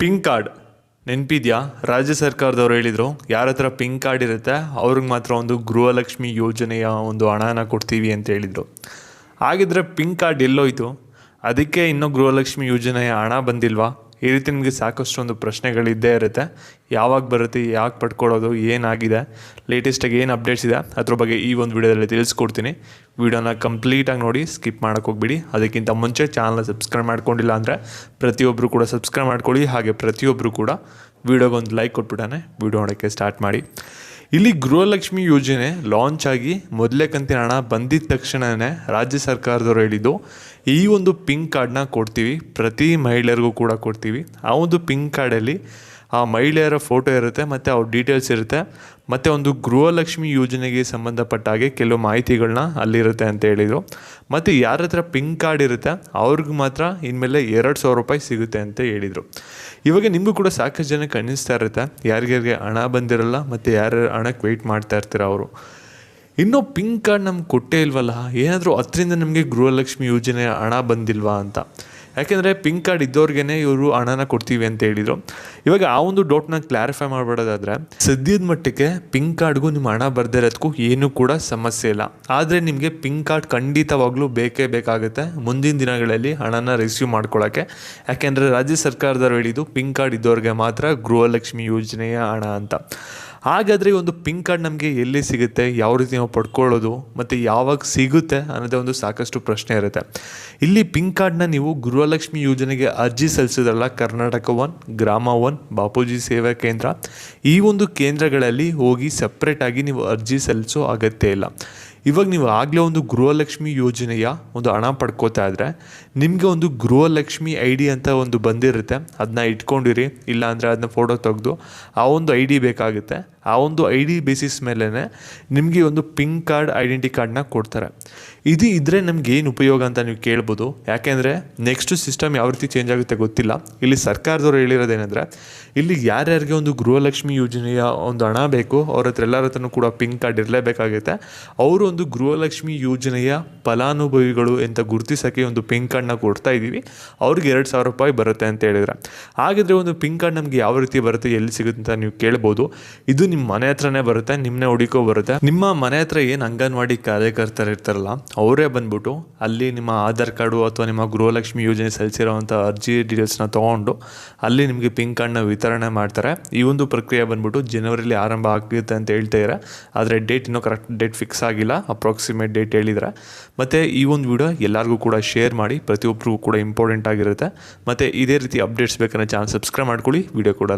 Pink card ನೆನಪಿದ್ಯಾ? ರಾಜ್ಯ ಸರ್ಕಾರದವ್ರು ಹೇಳಿದರು, ಯಾರ ಹತ್ರ ಪಿಂಕ್ ಕಾರ್ಡ್ ಇರುತ್ತೆ, ಅವ್ರಿಗೆ ಮಾತ್ರ ಒಂದು ಗೃಹಲಕ್ಷ್ಮಿ ಯೋಜನೆಯ ಒಂದು ಹಣನ ಕೊಡ್ತೀವಿ ಅಂತ ಹೇಳಿದರು. ಹಾಗಿದ್ರೆ ಪಿಂಕ್ ಕಾರ್ಡ್ ಎಲ್ಲೋಯ್ತು, ಅದಕ್ಕೆ ಇನ್ನೂ ಗೃಹಲಕ್ಷ್ಮಿ ಯೋಜನೆಯ ಹಣ ಬಂದಿಲ್ವಾ? ಈ ರೀತಿ ನಿಮಗೆ ಸಾಕಷ್ಟು ಒಂದು ಪ್ರಶ್ನೆಗಳಿದ್ದೇ ಇರುತ್ತೆ. ಯಾವಾಗ ಬರುತ್ತೆ ಯಾಕೆ ಪಡ್ಕೊಳ್ಳೋದು, ಏನಾಗಿದೆ ಲೇಟೆಸ್ಟಾಗಿ ಏನು ಅಪ್ಡೇಟ್ಸ್ ಇದೆ, ಅದ್ರ ಬಗ್ಗೆ ಈ ಒಂದು ವಿಡಿಯೋದಲ್ಲಿ ತಿಳಿಸ್ಕೊಡ್ತೀನಿ. ವಿಡಿಯೋನ ಕಂಪ್ಲೀಟಾಗಿ ನೋಡಿ ಸ್ಕಿಪ್ ಮಾಡೋಕೆ ಹೋಗ್ಬಿಡಿ. ಅದಕ್ಕಿಂತ ಮುಂಚೆ ಚಾನಲ್ನ ಸಬ್ಸ್ಕ್ರೈಬ್ ಮಾಡ್ಕೊಂಡಿಲ್ಲ ಅಂದರೆ ಪ್ರತಿಯೊಬ್ಬರು ಕೂಡ ಸಬ್ಸ್ಕ್ರೈಬ್ ಮಾಡ್ಕೊಳ್ಳಿ. ಹಾಗೆ ಪ್ರತಿಯೊಬ್ಬರು ಕೂಡ ವಿಡಿಯೋಗೊಂದು ಲೈಕ್ ಕೊಟ್ಬಿಟ್ಟಾನೆ ವಿಡಿಯೋ ನೋಡೋಕ್ಕೆ ಸ್ಟಾರ್ಟ್ ಮಾಡಿ. ಇಲ್ಲಿ ಗೃಹಲಕ್ಷ್ಮಿ ಯೋಜನೆ ಲಾಂಚ್ ಆಗಿ ಮೊದಲೇ ಕಂತಿನ ಹಣ ಬಂದಿದ್ದ ತಕ್ಷಣವೇ ರಾಜ್ಯ ಸರ್ಕಾರದವರು ಹೇಳಿದ್ದು, ಈ ಒಂದು ಪಿಂಕ್ ಕಾರ್ಡ್ನ ಕೊಡ್ತೀವಿ. ಪ್ರತಿ ಮಹಿಳೆಯರಿಗೂ ಕೂಡ ಕೊಡ್ತೀವಿ. ಆ ಒಂದು ಪಿಂಕ್ ಕಾರ್ಡಲ್ಲಿ ಆ ಮಹಿಳೆಯರ ಫೋಟೋ ಇರುತ್ತೆ, ಮತ್ತು ಅವ್ರ ಡೀಟೇಲ್ಸ್ ಇರುತ್ತೆ. ಮತ್ತು ಒಂದು ಗೃಹಲಕ್ಷ್ಮಿ ಯೋಜನೆಗೆ ಸಂಬಂಧಪಟ್ಟ ಹಾಗೆ ಕೆಲವು ಮಾಹಿತಿಗಳನ್ನ ಅಲ್ಲಿರುತ್ತೆ ಅಂತ ಹೇಳಿದರು. ಮತ್ತು ಯಾರ ಹತ್ರ ಪಿಂಕ್ ಕಾರ್ಡ್ ಇರುತ್ತೆ, ಅವ್ರಿಗೆ ಮಾತ್ರ ಇನ್ಮೇಲೆ ಎರಡು ಸಾವಿರ ರೂಪಾಯಿ ಸಿಗುತ್ತೆ ಅಂತ ಹೇಳಿದರು. ಇವಾಗ ನಿಮಗೂ ಕೂಡ ಸಾಕಷ್ಟು ಜನಕ್ಕೆ ಅನ್ನಿಸ್ತಾ ಇರುತ್ತೆ, ಯಾರಿಗ್ಯಾರಿಗೆ ಹಣ ಬಂದಿರಲ್ಲ, ಮತ್ತು ಯಾರ್ಯಾರು ಹಣಕ್ಕೆ ವೆಯ್ಟ್ ಮಾಡ್ತಾ ಇರ್ತೀರ ಅವರು. ಇನ್ನೂ ಪಿಂಕ್ ಕಾರ್ಡ್ ನಮ್ಗೆ ಕೊಟ್ಟೇ ಇಲ್ವಲ್ಲ, ಏನಾದರೂ ಅದರಿಂದ ನಮಗೆ ಗೃಹಲಕ್ಷ್ಮಿ ಯೋಜನೆ ಹಣ ಬಂದಿಲ್ವಾ ಅಂತ. ಯಾಕೆಂದರೆ ಪಿಂಕ್ ಕಾರ್ಡ್ ಇದ್ದವ್ರಿಗೇ ಇವರು ಹಣನ ಕೊಡ್ತೀವಿ ಅಂತ ಹೇಳಿದರು. ಇವಾಗ ಆ ಒಂದು ಡೌಟ್ನ ಕ್ಲಾರಿಫೈ ಮಾಡ್ಬಿಡೋದಾದ್ರೆ, ಸದ್ಯದ ಮಟ್ಟಕ್ಕೆ ಪಿಂಕ್ ಕಾರ್ಡ್ಗೂ ನಿಮ್ಮ ಹಣ ಬರ್ದಿರೋದಕ್ಕೂ ಏನೂ ಕೂಡ ಸಮಸ್ಯೆ ಇಲ್ಲ. ಆದರೆ ನಿಮಗೆ ಪಿಂಕ್ ಕಾರ್ಡ್ ಖಂಡಿತವಾಗ್ಲೂ ಬೇಕೇ ಬೇಕಾಗುತ್ತೆ ಮುಂದಿನ ದಿನಗಳಲ್ಲಿ ಹಣನ ರಿಸೀವ್ ಮಾಡ್ಕೊಳ್ಳೋಕ್ಕೆ ಯಾಕೆಂದರೆ ರಾಜ್ಯ ಸರ್ಕಾರದವರು ಹೇಳಿದ್ದು ಪಿಂಕ್ ಕಾರ್ಡ್ ಇದ್ದವ್ರಿಗೆ ಮಾತ್ರ ಗೃಹಲಕ್ಷ್ಮಿ ಯೋಜನೆಯ ಹಣ ಅಂತ. ಹಾಗಾದರೆ ಒಂದು ಪಿಂಕ್ ಕಾರ್ಡ್ ನಮಗೆ ಎಲ್ಲಿ ಸಿಗುತ್ತೆ? ಯಾವ ರೀತಿ ನಾವು ಪಡ್ಕೊಳ್ಳೋದು? ಮತ್ತು ಯಾವಾಗ ಸಿಗುತ್ತೆ ಅನ್ನೋದೇ ಒಂದು ಸಾಕಷ್ಟು ಪ್ರಶ್ನೆ ಇರುತ್ತೆ. ಇಲ್ಲಿ ಪಿಂಕ್ ಕಾರ್ಡ್ನ ನೀವು ಗೃಹಲಕ್ಷ್ಮಿ ಯೋಜನೆಗೆ ಅರ್ಜಿ ಸಲ್ಲಿಸಿದ್ರಲ್ಲ, ಕರ್ನಾಟಕ ಒನ್ ಗ್ರಾಮ ಒನ್ ಬಾಪೂಜಿ ಸೇವಾ ಕೇಂದ್ರ. ಈ ಒಂದು ಕೇಂದ್ರಗಳಲ್ಲಿ ಹೋಗಿ ಸಪ್ರೇಟಾಗಿ ನೀವು ಅರ್ಜಿ ಸಲ್ಲಿಸೋ ಅಗತ್ಯ ಇಲ್ಲ. ಇವಾಗ ನೀವು ಆಗಲೇ ಒಂದು ಗೃಹಲಕ್ಷ್ಮಿ ಯೋಜನೆಯ ಒಂದು ಹಣ ಪಡ್ಕೋತಾ ಇದ್ರೆ ನಿಮಗೆ ಒಂದು ಗೃಹಲಕ್ಷ್ಮಿ ಐ ಡಿ ಅಂತ ಒಂದು ಬಂದಿರುತ್ತೆ ಅದನ್ನ ಇಟ್ಕೊಂಡಿರಿ ಇಲ್ಲಾಂದರೆ ಅದನ್ನ ಫೋಟೋ ತೆಗೆದು ಆ ಒಂದು ಐ ಡಿ ಬೇಕಾಗುತ್ತೆ. ಆ ಒಂದು ಐ ಡಿ ಬೇಸಿಸ್ ಮೇಲೇ ನಿಮಗೆ ಒಂದು ಪಿಂಕ್ ಕಾರ್ಡ್ ಐಡೆಂಟಿ ಕಾರ್ಡ್ನ ಕೊಡ್ತಾರೆ. ಇದು ಇದ್ದರೆ ನಮ್ಗೆ ಏನು ಉಪಯೋಗ ಅಂತ ನೀವು ಕೇಳ್ಬೋದು. ಯಾಕೆಂದರೆ ನೆಕ್ಸ್ಟ್ ಸಿಸ್ಟಮ್ ಯಾವ ರೀತಿ ಚೇಂಜ್ ಆಗುತ್ತೆ ಗೊತ್ತಿಲ್ಲ. ಇಲ್ಲಿ ಸರ್ಕಾರದವ್ರು ಹೇಳಿರೋದೇನೆಂದರೆ, ಇಲ್ಲಿ ಯಾರ್ಯಾರಿಗೆ ಒಂದು ಗೃಹಲಕ್ಷ್ಮಿ ಯೋಜನೆಯ ಒಂದು ಹಣ ಬೇಕು, ಅವ್ರ ಹತ್ರ ಎಲ್ಲರ ಹತ್ರನೂ ಕೂಡ ಪಿಂಕ್ ಕಾರ್ಡ್ ಇರಲೇಬೇಕಾಗುತ್ತೆ. ಅವರು ಒಂದು ಗೃಹಲಕ್ಷ್ಮಿ ಯೋಜನೆಯ ಫಲಾನುಭವಿಗಳು ಅಂತ ಗುರುತಿಸೋಕ್ಕೆ ಒಂದು ಪಿಂಕ್ ಕಾರ್ಡ್ನ ಕೊಡ್ತಾ ಇದ್ದೀವಿ. ಅವ್ರಿಗೆ ಎರಡು ಸಾವಿರ ರೂಪಾಯಿ ಬರುತ್ತೆ ಅಂತ ಹೇಳಿದ್ರೆ. ಹಾಗಿದ್ರೆ ಒಂದು ಪಿಂಕ್ ಕಾರ್ಡ್ ನಮಗೆ ಯಾವ ರೀತಿ ಬರುತ್ತೆ, ಎಲ್ಲಿ ಸಿಗುತ್ತೆ ಅಂತ ನೀವು ಕೇಳ್ಬೋದು. ಇದು ನಿಮ್ಮ ಮನೆ ಹತ್ರನೇ ಬರುತ್ತೆ ನಿಮ್ಮನ್ನೇ ಹುಡುಕೋ ಬರುತ್ತೆ. ನಿಮ್ಮ ಮನೆ ಹತ್ರ ಏನು ಅಂಗನವಾಡಿ ಕಾರ್ಯಕರ್ತರು ಇರ್ತಾರಲ್ಲ, ಅವರೇ ಬಂದ್ಬಿಟ್ಟು ಅಲ್ಲಿ ನಿಮ್ಮ ಆಧಾರ್ ಕಾರ್ಡು ಅಥವಾ ನಿಮ್ಮ ಗೃಹಲಕ್ಷ್ಮಿ ಯೋಜನೆ ಸಲ್ಲಿಸಿರೋವಂಥ ಅರ್ಜಿ ಡೀಟೇಲ್ಸ್ನ ತೊಗೊಂಡು ಅಲ್ಲಿ ನಿಮಗೆ ಪಿಂಕ್ ಕಾರ್ಡ್ನ ವಿತರಣೆ ಮಾಡ್ತಾರೆ. ಈ ಒಂದು ಪ್ರಕ್ರಿಯೆ ಬಂದ್ಬಿಟ್ಟು ಜನವರಿಲಿ ಆರಂಭ ಆಗುತ್ತೆ ಅಂತ ಹೇಳ್ತಾ ಇದ್ದಾರೆ. ಆದರೆ ಡೇಟ್ ಇನ್ನೂ ಕರೆಕ್ಟ್ ಡೇಟ್ ಫಿಕ್ಸ್ ಆಗಿಲ್ಲ. ಅಪ್ರಾಕ್ಸಿಮೇಟ್ ಡೇಟ್ ಹೇಳಿದ್ರೆ. ಮತ್ತು ಈ ಒಂದು ವಿಡಿಯೋ ಎಲ್ಲರಿಗೂ ಕೂಡ ಶೇರ್ ಮಾಡಿ ಪ್ರತಿಯೊಬ್ಬರಿಗೂ ಕೂಡ ಇಂಪಾರ್ಟೆಂಟ್ ಆಗಿರುತ್ತೆ. ಮತ್ತು ಇದೇ ರೀತಿ ಅಪ್ಡೇಟ್ಸ್ ಬೇಕಂದ್ರೆ ಚಾನಲ್ ಸಬ್ಸ್ಕ್ರೈಬ್ ಮಾಡ್ಕೊಳ್ಳಿ, ವಿಡಿಯೋ ಕೂಡ